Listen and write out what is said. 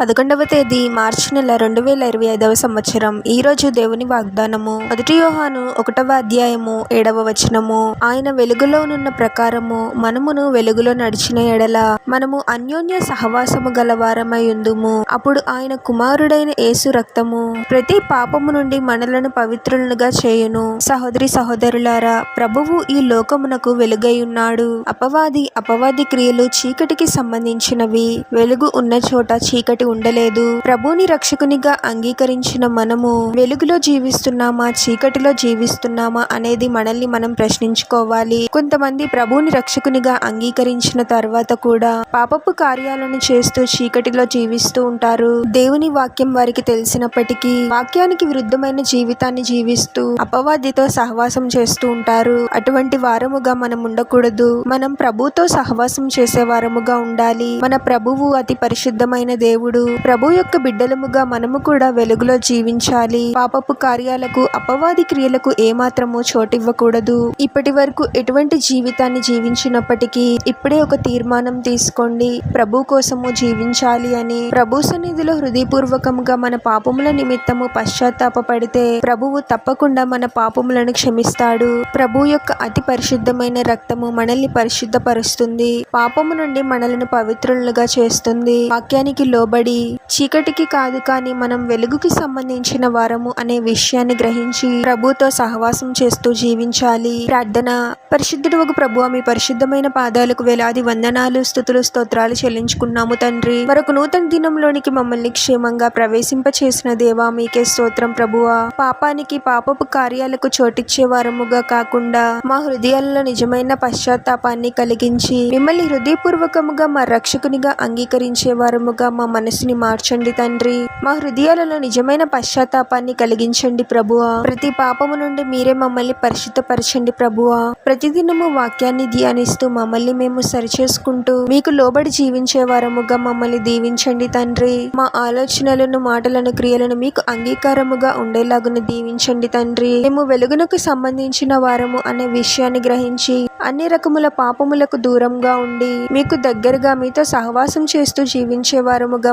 పదకొండవ తేదీ మార్చి నెల రెండు వేల ఇరవై ఐదవ సంవత్సరం. ఈ రోజు దేవుని వాగ్దానము. మొదటి యోహాను ఒకటవ అధ్యాయము ఏడవ వచనము. ఆయన వెలుగులోనున్న ప్రకారము మనమును వెలుగులో నడిచిన ఎడల మనము అన్యోన్య సహవాసము గలవారమై ఉందుము. అప్పుడు ఆయన కుమారుడైన యేసు రక్తము ప్రతి పాపము నుండి మనలను పవిత్రులుగా చేయును. సహోదరి సహోదరులారా ప్రభువు ఈ లోకమునకు వెలుగై ఉన్నాడు. అపవాది అపవాది క్రియలు చీకటికి సంబంధించినవి. వెలుగు ఉన్న చోట చీకటి ఉండలేదు. ప్రభుని రక్షకునిగా అంగీకరించిన మనము వెలుగులో జీవిస్తున్నామా చీకటిలో జీవిస్తున్నామా అనేది మనల్ని మనం ప్రశ్నించుకోవాలి. కొంతమంది ప్రభుని రక్షకునిగా అంగీకరించిన తర్వాత కూడా పాపపు కార్యాలను చేస్తూ చీకటిలో జీవిస్తూ ఉంటారు. దేవుని వాక్యం వారికి తెలిసినప్పటికీ వాక్యానికి విరుద్ధమైన జీవితాన్ని జీవిస్తూ అపవాదితో సహవాసం చేస్తూ ఉంటారు. అటువంటి వారముగా మనం ఉండకూడదు. మనం ప్రభుతో సహవాసం చేసే వారముగా ఉండాలి. మన ప్రభువు అతి పరిశుద్ధమైన దేవుడు. ప్రభు యొక్క బిడ్డలముగా మనము కూడా వెలుగులో జీవించాలి. పాపపు కార్యాలకు అపవాది క్రియలకు ఏమాత్రము చోటివ్వకూడదు. ఇప్పటి వరకు ఎటువంటి జీవితాన్ని జీవించినప్పటికీ ఇప్పుడే ఒక తీర్మానం తీసుకోండి. ప్రభు కోసము జీవించాలి అని ప్రభు సన్నిధిలో హృదయపూర్వకముగా మన పాపముల నిమిత్తము పశ్చాత్తాపడితే ప్రభువు తప్పకుండా మన పాపములను క్షమిస్తాడు. ప్రభు యొక్క అతి పరిశుద్ధమైన రక్తము మనల్ని పరిశుద్ధపరుస్తుంది. పాపము నుండి మనలను పవిత్రులుగా చేస్తుంది. వాక్యానికి లోబడి చీకటికి కాదు కానీ మనం వెలుగుకి సంబంధించిన వారము అనే విషయాన్ని గ్రహించి ప్రభుతో సహవాసం చేస్తూ జీవించాలి. ప్రార్థన. పరిశుద్ధుడు ఒక ప్రభు మీ పరిశుద్ధమైన పాదాలకు వేలాది వందనాలు స్థుతులు స్తోత్రాలు చెల్లించుకున్నాము తండ్రి. మరొక నూతన దినంలోనికి మమ్మల్ని క్షేమంగా ప్రవేశింప చేసిన దేవా మీకే స్తోత్రం ప్రభువా. పాపానికి పాపపు కార్యాలకు చోటిచ్చే వారముగా కాకుండా మా హృదయాలలో నిజమైన పశ్చాత్తాపాన్ని కలిగించి మిమ్మల్ని హృదయపూర్వకముగా మా రక్షకునిగా అంగీకరించే వారముగా మా మనస్సుని మార్చండి తండ్రి. మా హృదయాలలో నిజమైన పశ్చాత్తాపాన్ని కలిగించండి ప్రభువా. ప్రతి పాపము నుండి మీరే మమ్మల్ని పరిశుద్ధపరచండి ప్రభువా. ప్రతిదినము వాక్యాన్ని ధ్యానిస్తూ మమ్మల్ని మేము సరిచేసుకుంటూ మీకు లోబడి జీవించే వారముగా మమ్మల్ని దీవించండి తండ్రి. మా ఆలోచనలను మాటలను క్రియలను మీకు అంగీకారముగా ఉండేలాగున దీవించండి తండ్రి. మేము వెలుగునకు సంబంధించిన వారము అనే విషయాన్ని గ్రహించి అన్ని రకముల పాపములకు దూరంగా ఉండి మీకు దగ్గరగా మీతో సహవాసం చేస్తూ జీవించే వారముగా